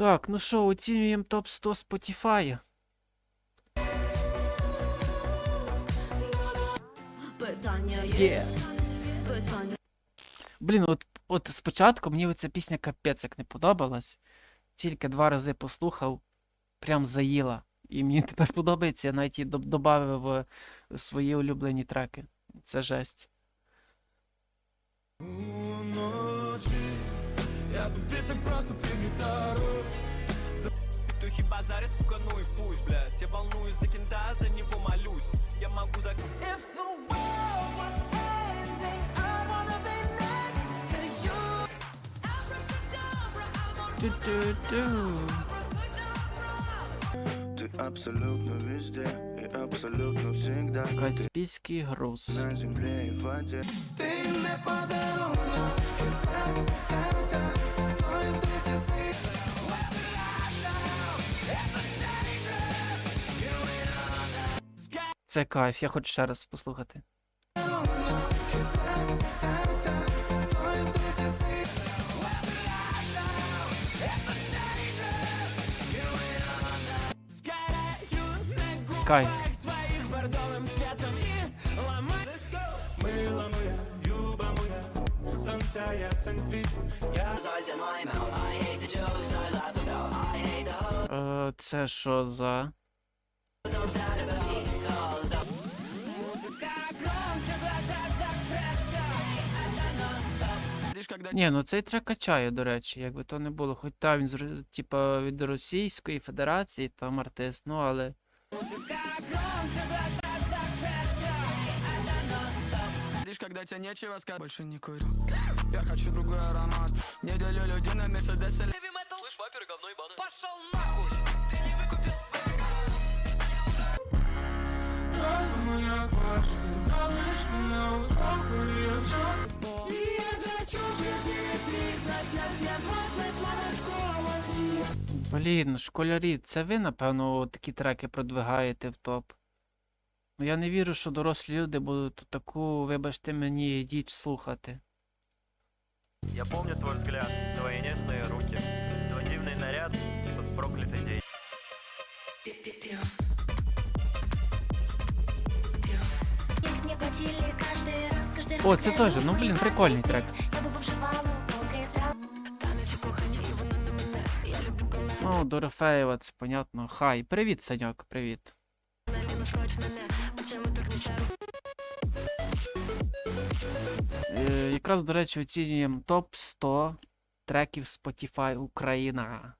Так, ну що, оцінюємо топ 100 Spotify. Питання є, Є. питання. Блін, от, от спочатку мені ця пісня капець як не подобалась. Тільки два рази послухав, прям заїла. І мені тепер подобається, я навіть її додав свої улюблені треки. Це жесть. Ты хиба заряд, сука, ну и пусть, блядь. Я волнуюсь за кента, за него молюсь. Я могу за... If the world was ending, I wanna be next to you. Ту-ту-ту. Ты абсолютно везде и абсолютно всегда. Ты Каспійський груз. на земле и в воде Це кайф, я хочу ще раз послухати. Кайф. твоих бордовым цветом Ні, ну цей трек качає, до речі, якби то не було. Хоч та він з Ро- типа від Російської Федерації, там артист, ну але. Лишь когда тебе нечего сказать Больше не курю Я хочу другой аромат Не делю людей на Мерседесе Слышь, папер, говно ебаное Пошел нахуй Ты не выкупил своего Разум як ваший Залиш мене у спокої час Я Блін, школярі, це ви, напевно, такі треки продвигаєте в топ. Ну я не вірю, що дорослі люди будуть таку, вибачте мені, діч слухати. Я помню твой взгляд, твои нежные руки, твой дивный наряд, тот проклятый день. Мне платили каждый раз, каждый раз, О, це когда я теж, ну думаю блін, про прикольний тебя. трек. Ну, Дорофеєва, це понятно. Хай. Привіт, Саньок, привіт. Е, якраз, до речі, оцінюємо топ 100 треків Spotify Україна.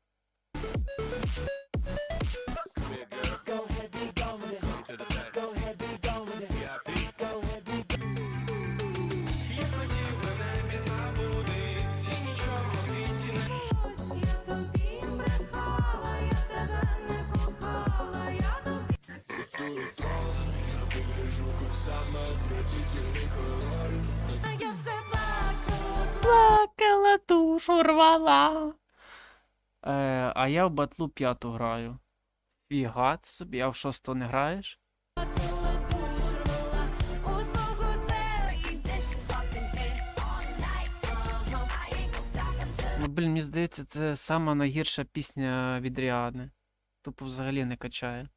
Душу рвала. Е, а я в батлу п'яту граю. Фігат собі, а в шосту не граєш? Ну, блін, мені здається, це сама найгірша пісня від Ріани. Тупо взагалі не качає.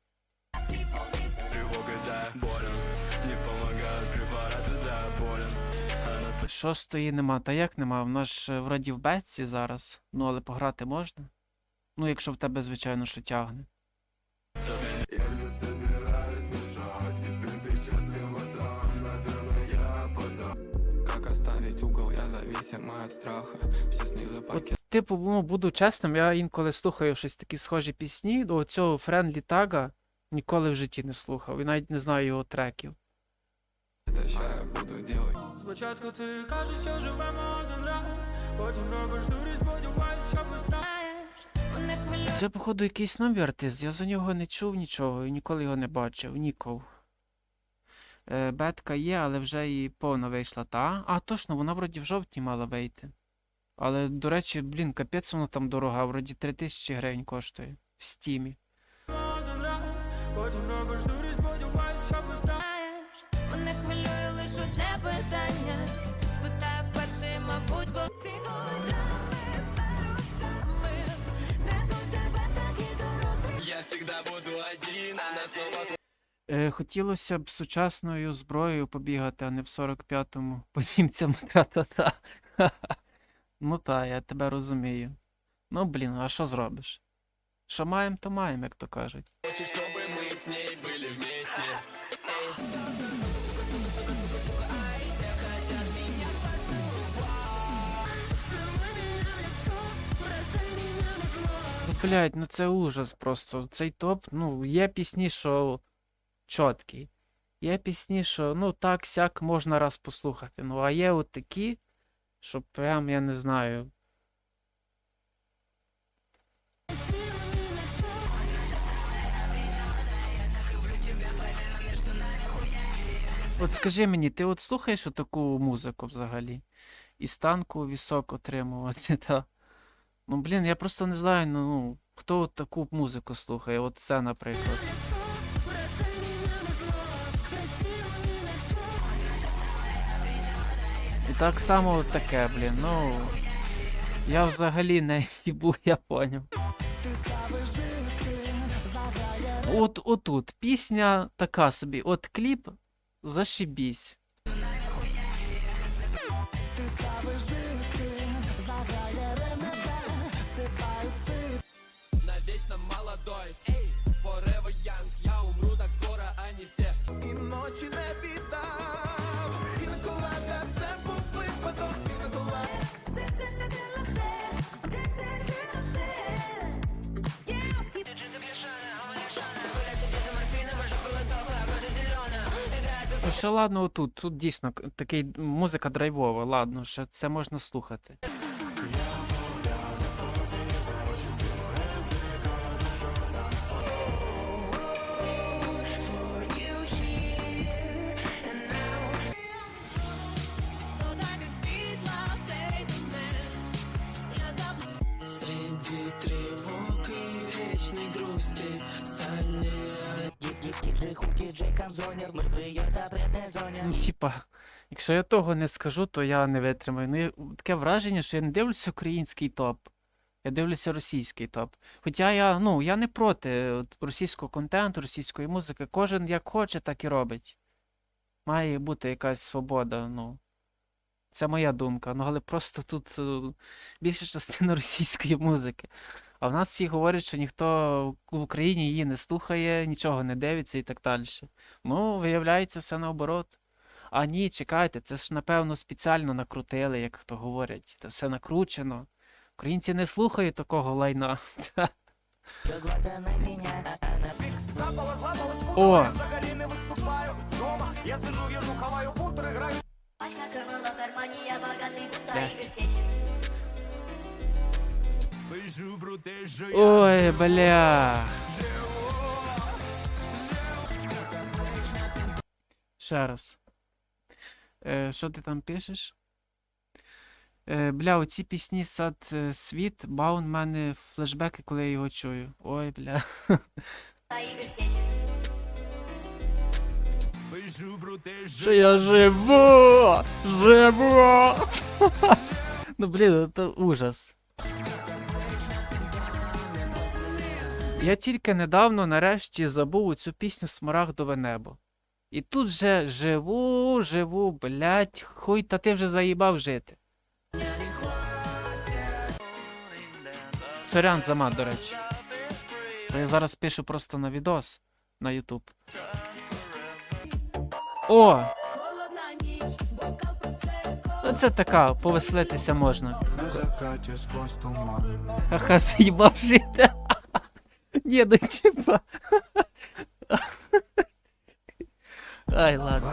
Шостої нема. Та як нема? Вона ж е, вроді в бетці зараз. Ну, але пограти можна. Ну, якщо в тебе, звичайно, що тягне. От типу, ну, буду чесним, я інколи слухаю щось такі схожі пісні. До цього Френлі Тага ніколи в житті не слухав. І навіть не знаю його треків. Это ща я буду делать Спочатку ти кажеш, що живемо один раз Потім робиш дурі, сподіваюсь, що Мене. Це, походу, якийсь новий артист. Я за нього не чув нічого і ніколи його не бачив. Ніков. Е, бетка є, але вже і повна вийшла. Та? А, точно, вона вроді в жовтні мала вийти. Але, до речі, блін, капець воно там дорога, вроді 3000 гривень коштує в стімі. один раз Потім робиш дурі, сподіваюсь, що забудь, бо ці голодами парусами Несуть тебе в такі дорослі Я завжди буду один, а на словах е, Хотілося б сучасною зброєю побігати, а не в 45-му по німцям тра-та-та. Ну та, я тебе розумію. Ну блін, а що зробиш? Що маємо, то маємо, як то кажуть. Хочеш, щоб ми з нею були вместе. Блядь, ну це ужас просто. Цей топ, ну, є пісні, що чіткі. Є пісні, що ну так сяк можна раз послухати. Ну, а є от такі, що прям я не знаю. От скажи мені, ти от слухаєш таку музику взагалі? І станку вісок отримувати, та. Ну, блін, я просто не знаю, ну, хто от таку музику слухає, от це, наприклад. І так само таке, блін, ну. Я взагалі не їбу, я поняв. От отут. Пісня така собі. От кліп зашибісь. Навечно молодой, эй, forever young. Я умру так скоро, а не все. І ночі не віддав Пінаколада, це був випадок Пінаколада Ну ще ладно, отут. Тут дійсно такий музика драйвова, ладно, ще це можна слухати. Ну, типа, якщо я того не скажу, то я не витримаю. Ну, таке враження, що я не дивлюся український топ. Я дивлюся російський топ. Хоча я, ну, я не проти російського контенту, російської музики. Кожен як хоче, так і робить. Має бути якась свобода, ну. Це моя думка. Ну, але просто тут е, більша частина російської музики. А в нас всі говорять, що ніхто в Україні її не слухає, нічого не дивиться і так далі. Ну, виявляється, все наоборот. А ні, чекайте, це ж напевно спеціально накрутили, як то говорять. Це все накручено. Українці не слухають такого лайна. О! я я сижу, в'яжу, хаваю бутери, граю Ой, бля. Ще раз. Е, що ти там пишеш? Е, бля, оці пісні сад е, світ, баун в мене флешбеки, коли я його чую. Ой, бля. що я живу! Живу! ну блін, це ужас. Я тільки недавно нарешті забув цю пісню Смарагдове небо. І тут же живу, живу, блять, хуй, та ти вже заїбав жити. Сорян за мат, до речі. То я зараз пишу просто на відос на Ютуб. О! Ну це така, повеселитися можна. Ха-ха, заїбав жити. Ні, ну типа. Ай, ладно.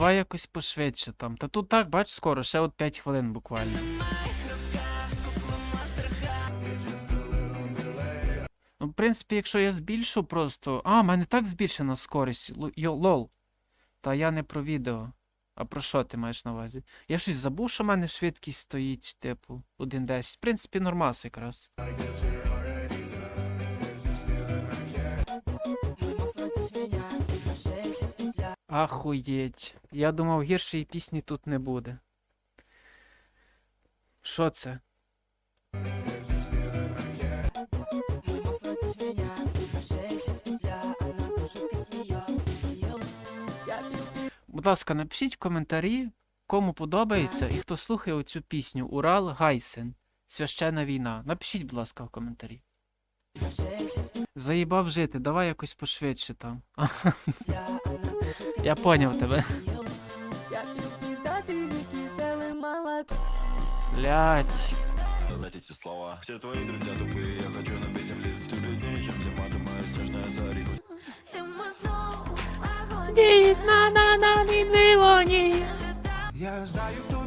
Давай якось пошвидше там. Та тут так, бач, скоро, ще от 5 хвилин буквально. Ну, в принципі, якщо я збільшу просто. А, в мене так збільшена скорість. Йо, лол. Та я не про відео. А про що ти маєш на увазі? Я щось забув, що в мене швидкість стоїть, типу, 1.10. В принципі, нормас якраз. Ахуєть. Я думав, гіршої пісні тут не буде. Що це? Будь ласка, напишіть в коментарі, кому подобається і хто слухає оцю пісню Урал Гайсен. Священна війна. Напишіть, будь ласка, в коментарі. Заїбав жити, давай якось пошвидше там. Я поняв тебе. Блять. сказать эти слова Все твои друзья тупые, я хочу набить им лиц Ты бледнее, чем зима, ты моя снежная царица І ми знову огонь Я знаю в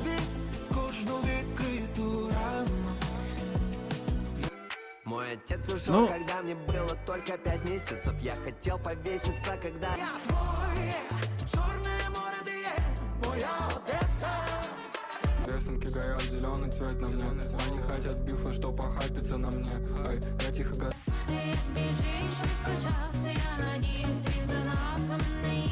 отец ушел, Ну. когда мне было только пять месяцев Я хотел повеситься, когда Я твоє, чорне море де є моя Одеса Рисунки горят, зеленый цвет на мне Они хотят бифа, что похапиться на мне Ай, я тихо го- Біжить швидко час, я надіюсь, він за нас не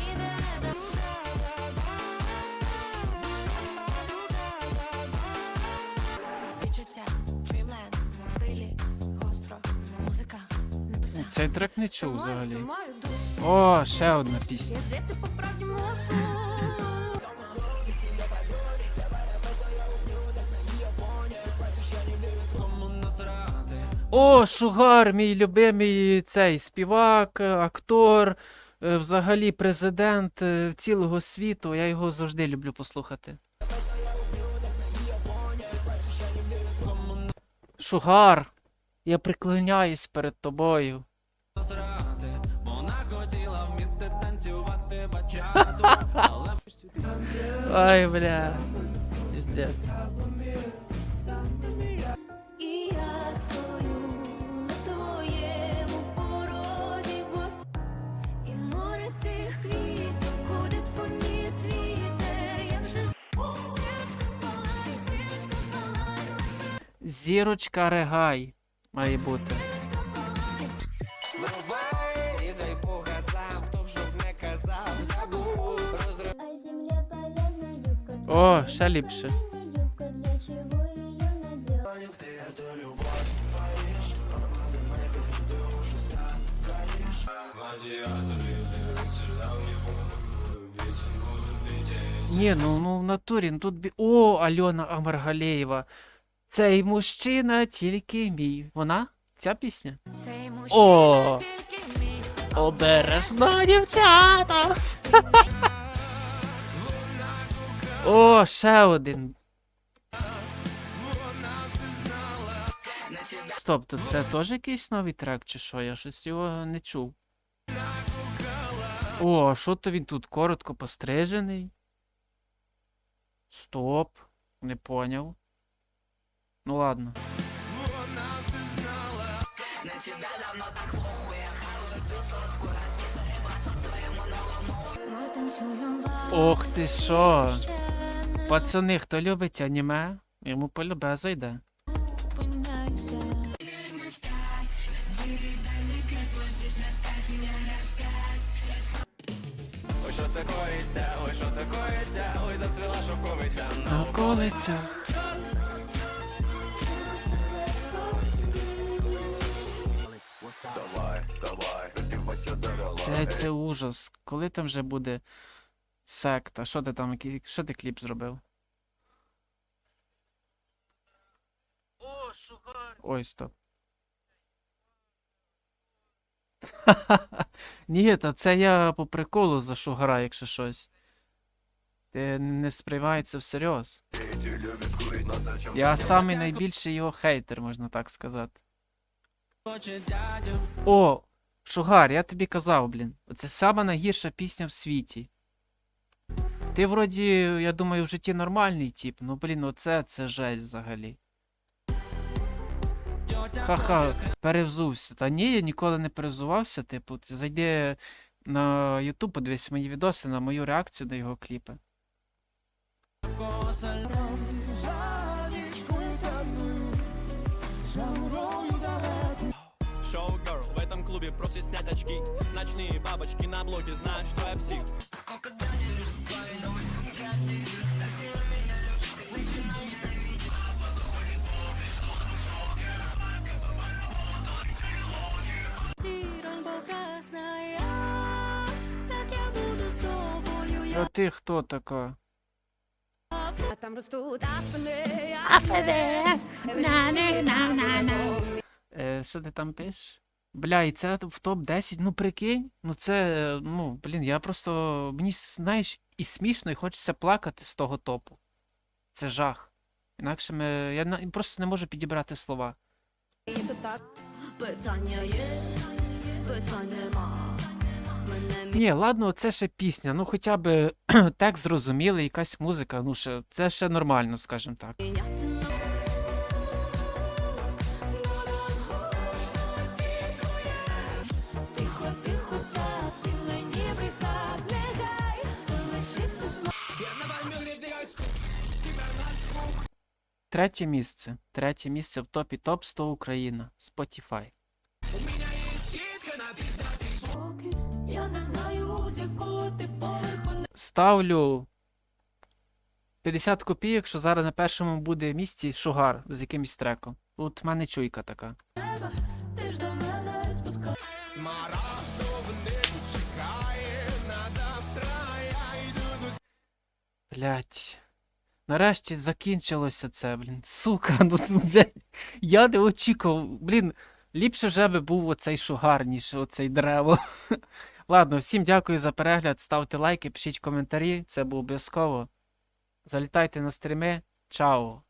Цей трек не чув взагалі. О, ще одна пісня. О, Шугар, мій любимий цей співак, актор, е, взагалі президент е, цілого світу. Я його завжди люблю послухати. Шугар, я преклоняюсь перед тобою. Ай, бля. Пиздец. І я стою на твоєму порозі, бо ц- і море тих квітів, куди поніс вітер, я вже з- Зірочка палай, зірочка палай, Зірочка Регай має бути. О, ще ліпше. Ні, ну, ну в натурі, ну тут бі... О, Альона Амаргалєєва. Цей мужчина тільки мій. Вона? Ця пісня? Цей мужчина О! тільки мій. Обережно, дівчата. О, ще один. Стоп, то це теж якийсь новий трек, чи що? Я щось його не чув. О, що то він тут коротко пострижений? Стоп, не поняв. Ну ладно. Ох ти що? Пацани, хто любить аніме, йому полюбе зайде. Ой, що це коїться, ой, що це коїться, ой, зацвіла шовковиця На околицях. Давай, давай, раздевайся до Це, це ужас. Коли там вже буде секта? Що ти там, що ти кліп зробив? О, шугар. Ой, стоп. Ні, та це я по приколу за шугара, якщо щось. Ти не сприймай це всерйоз. Я самий найбільший його хейтер, можна так сказати. О, Шугар, я тобі казав, блін. Це сама найгірша пісня в світі. Ти вроді, я думаю, в житті нормальний тип, ну блін, оце це жесть взагалі. Ха-ха, перевзувся. Та ні, я ніколи не перевзувався, типу, ти зайди на YouTube, подивись мої відоси на мою реакцію на його кліпи. Шоу girl в этом клубе просит снять очки Ночные бабочки на блоке знают, что я псих Красна я, так я буду з тобою, А ти хто така? А там ростуть афини, Е, що ти там пишеш? Бля, і це в топ-10, ну прикинь, ну це, ну, блін, я просто, мені, знаєш, і смішно, і хочеться плакати з того топу. Це жах. Інакше ми, я просто не можу підібрати слова. Питання є, Ні, ладно, це ще пісня, ну хоча б текст зрозумілий, якась музика, ну ще, це ще нормально, скажімо так. Третє місце. Третє місце в топі топ 100 Україна. Spotify. Ставлю 50 копійок, що зараз на першому буде місці Шугар з якимось треком. От в мене чуйка така. Блять. Нарешті закінчилося це, блін. Сука, ну ну, блядь. Я не очікував. Блін, ліпше вже би був оцей шугар, ніж оцей дерево. Ладно, всім дякую за перегляд. Ставте лайки, пишіть коментарі, це було обов'язково. Залітайте на стріми. Чао!